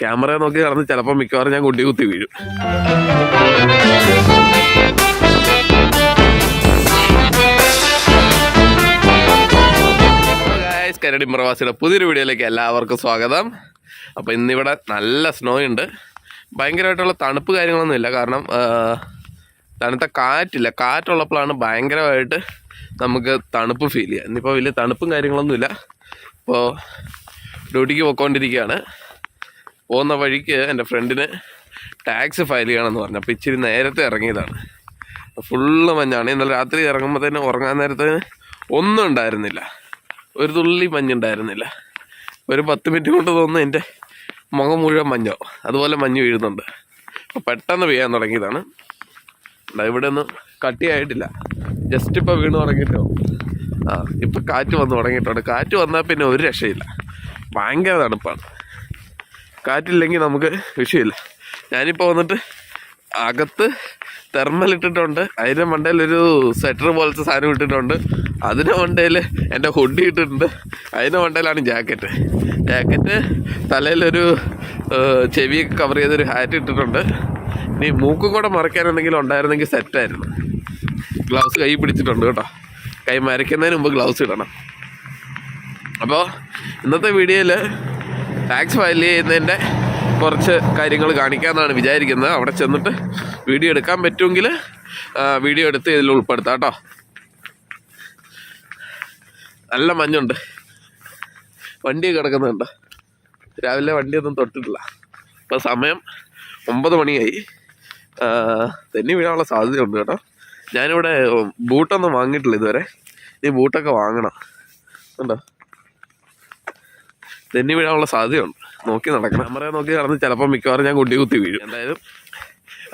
Camera നോക്കി നടന്ന് ചിലപ്പോൾ മിക്കവാറും ഞാൻ കുട്ടി കുത്തി വീഴും. കരടി പ്രവാസിയുടെ പുതിയൊരു വീഡിയോയിലേക്ക് എല്ലാവർക്കും സ്വാഗതം. അപ്പോൾ ഇന്നിവിടെ നല്ല സ്നോ ഉണ്ട്. ഭയങ്കരമായിട്ടുള്ള തണുപ്പ് കാര്യങ്ങളൊന്നും ഇല്ല. കാരണം തണുത്ത കാറ്റില്ല. കാറ്റുള്ളപ്പോഴാണ് ഭയങ്കരമായിട്ട് നമുക്ക് തണുപ്പ് ഫീൽ ചെയ്യുക. ഇന്നിപ്പോൾ വലിയ തണുപ്പും കാര്യങ്ങളൊന്നുമില്ല. ഇപ്പോൾ ഡ്യൂട്ടിക്ക് പോയിക്കൊണ്ടിരിക്കുകയാണ്. പോകുന്ന വഴിക്ക് എന്റെ ഫ്രണ്ടിന് ടാക്സ് ഫയൽ ചെയ്യണമെന്ന് പറഞ്ഞു. അപ്പോൾ ഇച്ചിരി നേരത്തെ ഇറങ്ങിയതാണ്. ഫുള്ള് മഞ്ഞാണ്. ഇന്നലെ രാത്രി ഇറങ്ങുമ്പോൾ തന്നെ ഉറങ്ങാൻ നേരത്തെ ഒന്നും ഉണ്ടായിരുന്നില്ല. ഒരു തുള്ളി മഞ്ഞുണ്ടായിരുന്നില്ല ഒരു പത്ത് മിനിറ്റ് കൊണ്ട് തോന്നുന്നു എന്റെ മുഖം മുഴുവൻ മഞ്ഞോ. അതുപോലെ മഞ്ഞ് വീഴുന്നുണ്ട്. അപ്പോൾ പെട്ടെന്ന് പെയ്യാൻ തുടങ്ങിയതാണ്. ഇവിടെ ഒന്നും കട്ടിയായിട്ടില്ല. ജസ്റ്റ് ഇപ്പോൾ വീണ് തുടങ്ങിയിട്ടോ. ആ ഇപ്പോൾ കാറ്റ് വന്ന് തുടങ്ങിയിട്ടുണ്ട്. കാറ്റ് വന്നാൽ പിന്നെ ഒരു രക്ഷയില്ല. ഭയങ്കര തണുപ്പാണ്. കാറ്റില്ലെങ്കിൽ നമുക്ക് വിഷയമില്ല. ഞാനിപ്പോൾ വന്നിട്ട് അകത്ത് തെർമൽ ഇട്ടിട്ടുണ്ട്. അതിന്റെ മണ്ടയിൽ ഒരു സ്വെറ്റർ പോലത്തെ സാധനം ഇട്ടിട്ടുണ്ട്. അതിന്റെ മണ്ടയിൽ എന്റെ ഹുഡി ഇട്ടിട്ടുണ്ട്. അതിന്റെ മണ്ടയിലാണ് ജാക്കറ്റ് ജാക്കറ്റ് തലയിലൊരു ചെവി ചെവിയൊക്കെ കവർ ചെയ്തൊരു ഹാറ്റ് ഇട്ടിട്ടുണ്ട്. ഇനി മൂക്കും കൂടെ മറയ്ക്കാൻ എന്തെങ്കിലും ഉണ്ടായിരുന്നെങ്കിൽ സെറ്റായിരുന്നു ഗ്ലൗസ് കൈ പിടിച്ചിട്ടുണ്ട് കേട്ടോ. കൈ മരയ്ക്കുന്നതിന് മുമ്പ് ഗ്ലൗസ് ഇടണം. അപ്പോൾ ഇന്നത്തെ വീഡിയോയിൽ ടാക്സ് ഫയൽ ചെയ്യുന്നതിന്റെ കുറച്ച് കാര്യങ്ങൾ കാണിക്കാമെന്നാണ് വിചാരിക്കുന്നത്. അവിടെ ചെന്നിട്ട് വീഡിയോ എടുക്കാൻ പറ്റുമെങ്കിൽ വീഡിയോ എടുത്ത് ഇതിൽ ഉൾപ്പെടുത്താം കേട്ടോ. നല്ല മഞ്ഞുണ്ട്. വണ്ടി കിടക്കുന്നുണ്ട്. രാവിലെ വണ്ടിയൊന്നും തൊട്ടിട്ടില്ല. ഇപ്പോൾ സമയം ഒമ്പത് മണിയായി. തെന്നി വീഴാനുള്ള സാധ്യതയുണ്ട് കേട്ടോ. ഞാനിവിടെ ബൂട്ടൊന്നും വാങ്ങിയിട്ടില്ല ഇതുവരെ. ഈ ബൂട്ടൊക്കെ വാങ്ങണം. ഉണ്ടോ? തെന്നി വീഴാനുള്ള സാധ്യതയുണ്ട്. നോക്കി നടക്കണം. ക്യാമറ നോക്കി നടന്ന് ചിലപ്പോൾ മിക്കവാറും ഞാൻ കുട്ടി കുത്തി വീഴും. എന്തായാലും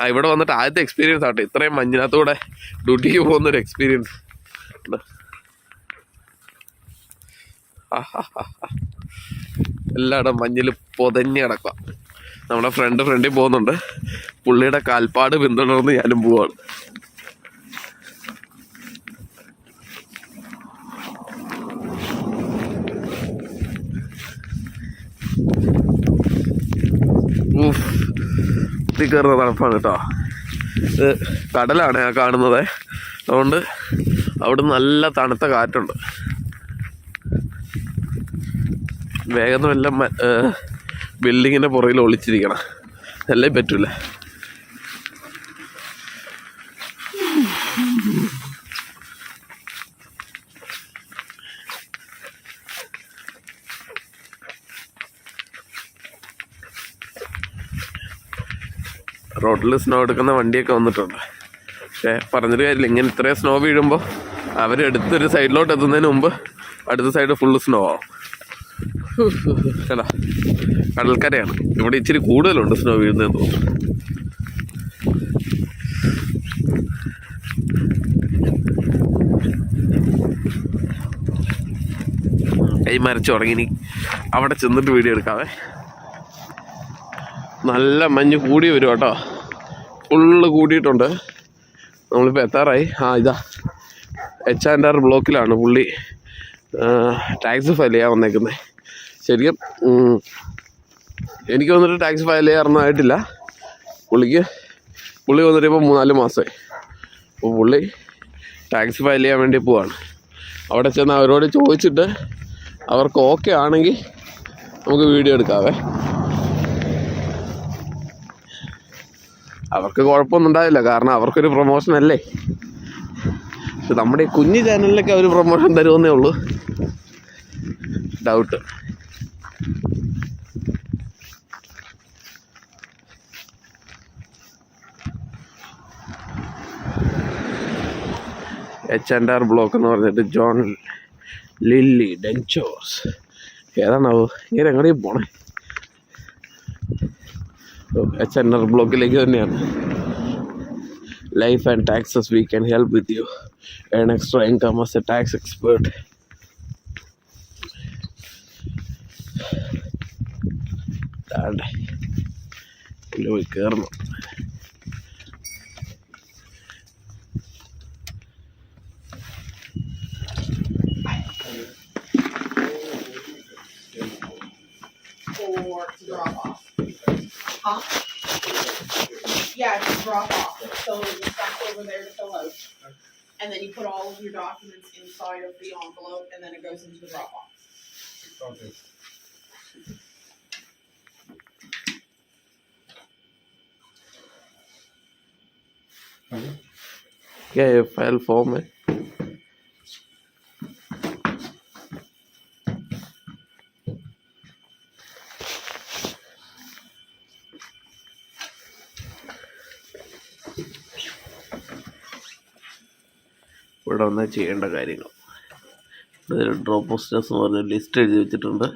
ആ ഇവിടെ വന്നിട്ട് ആദ്യത്തെ എക്സ്പീരിയൻസ് ആട്ടെ. ഇത്രയും മഞ്ഞിനകത്തൂടെ ഡ്യൂട്ടിക്ക് പോകുന്ന ഒരു എക്സ്പീരിയൻസ് എല്ലായിടും മഞ്ഞിൽ പൊതഞ്ഞ് കിടക്കുക. നമ്മുടെ ഫ്രണ്ട് ഫ്രണ്ടിൽ പോകുന്നുണ്ട്. പുള്ളിയുടെ കാൽപ്പാട് പിന്തുടർന്ന് ഞാനും പോവാണ്. കുത്തി കയറുന്ന തണുപ്പാണ് കേട്ടോ. ഇത് കടലാണ് ഞാൻ കാണുന്നത്. അതുകൊണ്ട് അവിടെ നല്ല തണുത്ത കാറ്റുണ്ട്. വേഗം എല്ലാം ബിൽഡിങ്ങിന്റെ പുറകിൽ ഒളിച്ചിരിക്കണം. അല്ലേ പറ്റൂല? റോഡിൽ സ്നോ എടുക്കുന്ന വണ്ടിയൊക്കെ വന്നിട്ടുണ്ട്. പക്ഷേ പറഞ്ഞൊരു കാര്യമില്ല. ഇങ്ങനെ ഇത്രയും സ്നോ വീഴുമ്പോൾ അവരെടുത്തൊരു സൈഡിലോട്ട് എത്തുന്നതിന് മുമ്പ് അടുത്ത സൈഡ് ഫുള്ള് സ്നോ ആവും. അല്ല കടൽക്കരയാണ്. ഇവിടെ ഇച്ചിരി കൂടുതലുണ്ട് സ്നോ വീഴുന്നതെന്ന് തോന്നുന്നു. കൈ മരച്ചു തുടങ്ങി അവിടെ ചെന്നിട്ട് വീഡിയോ എടുക്കാവേ. നല്ല മഞ്ഞ് കൂടി വരും കേട്ടോ. ഫുള്ള് കൂടിയിട്ടുണ്ട്. നമ്മളിപ്പോൾ എത്താറായി. ആ ഇതാ. എച്ച് ആൻഡ് ആർ ബ്ലോക്കിലാണ് പുള്ളി. ടാക്സ് ഫയൽ ചെയ്യാൻ വന്നേക്കുന്നത് ശരിക്കും എനിക്ക് വന്നിട്ട് ടാക്സ് ഫയൽ ചെയ്യാറൊന്നായിട്ടില്ല. പുള്ളിക്ക് പുള്ളി വന്നിട്ട് ഇപ്പോൾ മൂന്നാൽ മാസമായി അപ്പോൾ പുള്ളി ടാക്സ് ഫയൽ ചെയ്യാൻ വേണ്ടി പോവാണ്. അവിടെ ചെന്ന് അവരോട് ചോദിച്ചിട്ട് അവർക്ക് ഓക്കെ ആണെങ്കിൽ നമുക്ക് വീഡിയോ എടുക്കാവേ. അവർക്ക് കുഴപ്പമൊന്നും ഉണ്ടാവില്ല. കാരണം അവർക്കൊരു പ്രൊമോഷൻ അല്ലേ? പക്ഷെ നമ്മുടെ ഈ കുഞ്ഞു ചാനലിലൊക്കെ അവർ പ്രൊമോഷൻ തരുമെന്നേ ഉള്ളൂ. Doubt H and R block എന്ന് പറഞ്ഞിട്ട് ജോൺ ലില്ലി ഡെൻചോസ് ഏതാണാവോ? ഇങ്ങനെ എങ്ങനെയും പോണേ? എച്ച് എൻ ആർ ബ്ലോക്കിലേക്ക് തന്നെയാണ് life and taxes we can help with you earn extra income as a tax expert താണ്ടെ ഇതിൽ പോയി കയറണം Huh? Yeah, just drop off, so the stuff's over there to fill out. And then you put all of your documents inside of the envelope and then it goes into the drop box. Okay. क्या ये file form है ഇവിടെ വന്നാൽ ചെയ്യേണ്ട കാര്യങ്ങൾ. ഇവിടെ drop posters എന്ന് പറഞ്ഞ ലിസ്റ്റ് എഴുതി വെച്ചിട്ടുണ്ട്.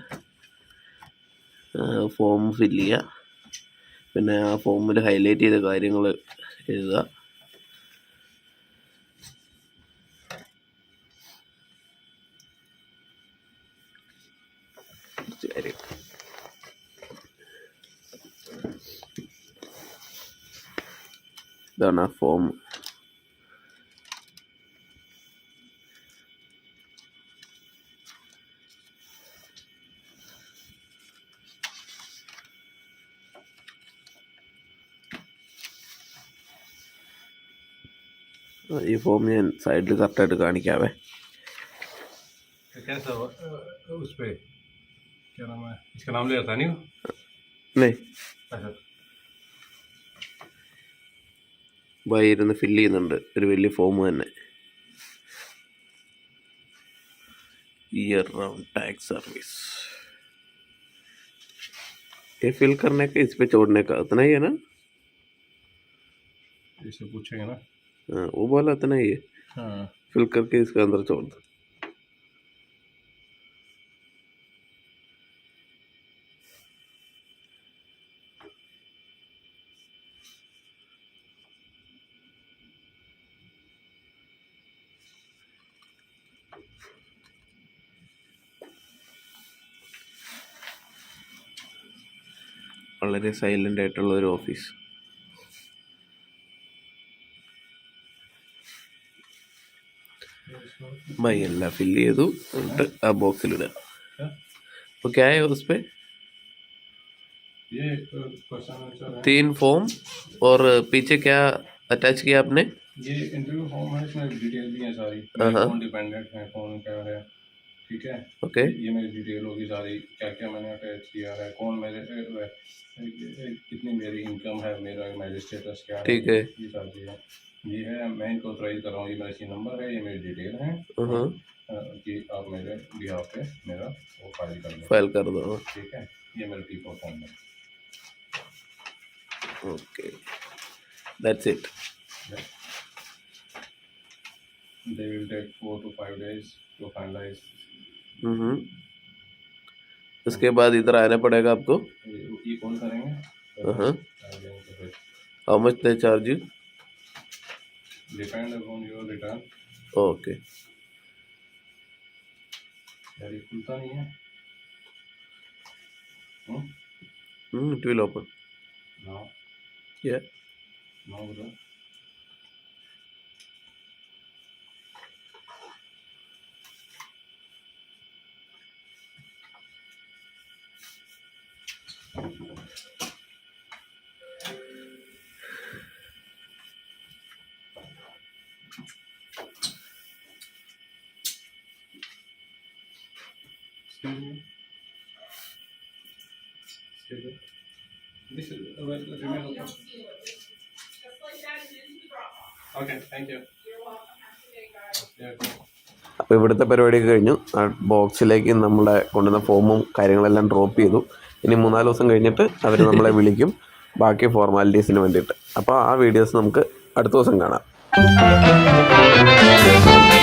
ഫോം ഫില്ല് ചെയ്യുക. പിന്നെ ആ ഫോമിൽ ഹൈലൈറ്റ് ചെയ്ത കാര്യങ്ങൾ എഴുതുക. ഇതാണ് ആ ഫോം ഈ ഫോം ഞാൻ സൈഡിൽ കറക്റ്റായിട്ട് കാണിക്കാവേ तो कैसा हुआ? अ, उस पे क्या नाम है इसका नाम लिया था नहीं അല്ലേ अच्छा ബൈ ഇരുന്ന് ഫില്ല് ചെയ്യുന്നുണ്ട് ഒരു വലിയ ഫോം തന്നെ ईयर राउंड टैक्स सर्विस ये फिल करने का इस पे छोड़ने का उतना ही है ना इससे पूछेंगे ना हाँ, वो बोला उतना ही है हाँ फिल करके इसके अंदर छोड़ दो വളരെ സൈലൻ്റ് ആയിട്ടുള്ള ഒരു ഓഫീസ് भाई എല്ലാം ഫില്ല് ചെയ്തു എന്നിട്ട് ആ ബോക്സിലിടുക क्या അപ്പോൾ क्या है उस पे ये क्वेश्चन आंसर है तीन फॉर्म और पीछे क्या अटैच किया आपने ये इंटरव्यू फॉर्म है इसमें डिटेल भी है सारी हाँ, हाँ। कौन डिपेंडेंट है कौन क्या है ठीक है ओके ये मेरी डिटेल होगी सारी क्या क्या मैंने अटैच किया है कौन मेरे अ, अ, अ, कितनी मेरी इनकम है मेरा मेरी स्टेटस क्या ठीक है। ये सारी चीज़ें ये है मैं इनको ऑथराइज कर रहा हूँ ये मेरा सी नंबर है ये मेरी डिटेल है। हाँ कि आप मेरे बिहार पे मेरा वो फ़ाइल कर दो। फ़ाइल कर दो। ठीक है? ये मेरा फॉर्म है okay that's it they will take four to five days to finalize hmm. उसके बाद इधर आना पड़ेगा आपको। ये कौन करेंगे? How much they charge you depend upon your return okay ये खुलता Thank you. അപ്പോൾ ഇവിടുത്തെ പരിപാടി കഴിഞ്ഞു. ആ ബോക്സിലേക്ക് നമ്മളെ കൊണ്ടുവന്ന ഫോമും കാര്യങ്ങളെല്ലാം ഡ്രോപ്പ് ചെയ്തു. ഇനി മൂന്നാൽ ദിവസം കഴിഞ്ഞിട്ട് അവർ നമ്മളെ വിളിക്കും. ബാക്കി ഫോർമാലിറ്റീസിന് വേണ്ടിയിട്ട്. അപ്പോൾ ആ വീഡിയോസ് നമുക്ക് അടുത്ത ദിവസം കാണാം. Thank you.